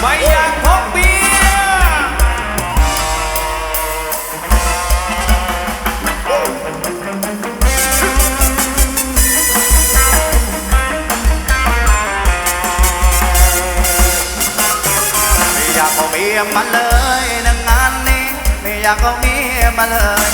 ไม่อยากพบเมียร์ไม่อยากเอาเมียร์มาเลยนะงานนี้ ไม่อยากเอาเมียร์มาเลย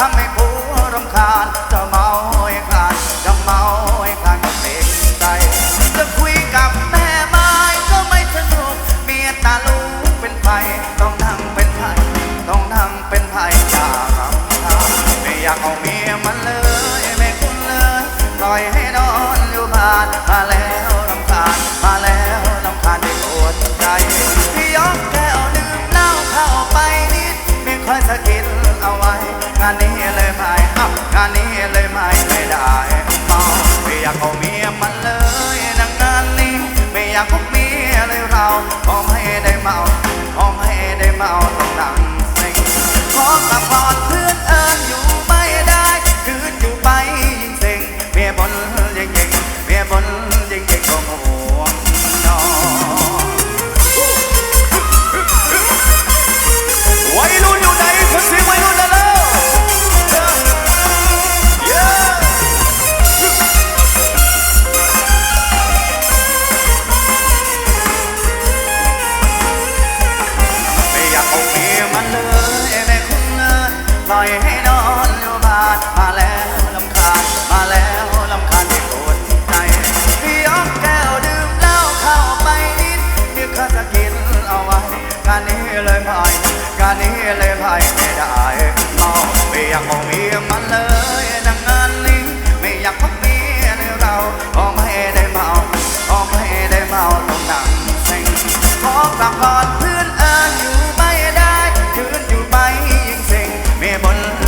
ทำให้ผัวรำคาญจะเมาให้คลานจะเมาให้คลานก็เต็มใจจะคุยกับแม่ไม้ก็ไม่สนุกเมียตาลูกเป็นไฟต้องนั่งเป็นไผ่ต้องนั่งเป็นไผ่อย่ารำคาญไม่อยากเอาเมียมันเลยไม่คุ้นเลยปล่อยให้นอานนี้เลยไม่เอ้างานนี้เลยไม่ไม่ได้เมาไม่อยากเอาเมียมันเลยดังงานนี้ ไม่อยากพบเมียเลยเราขอให้ได้เมาขอให้ได้เมาต้องดังสิงขอกลับก่อนเพื่อนเออ ปล่อยให้นอนอยู่บ้านมาแล้วลำคาญมาแล้วลำคาญที่ปวดใจพี่ยกแก้วดื่มเหล้าเข้าไปนิดพี่ข้าจะกินเอาไว้การนี้เลยพายการนี้เลยพายไม่ได้เมาไม่อยากเอาเมียมันเลยดังงานนี้ไม่อยากพบเมียในเราขอไม่ได้เมาขอไม่ได้เมาต้องนั่งเซ็งขอกลับก่อน one.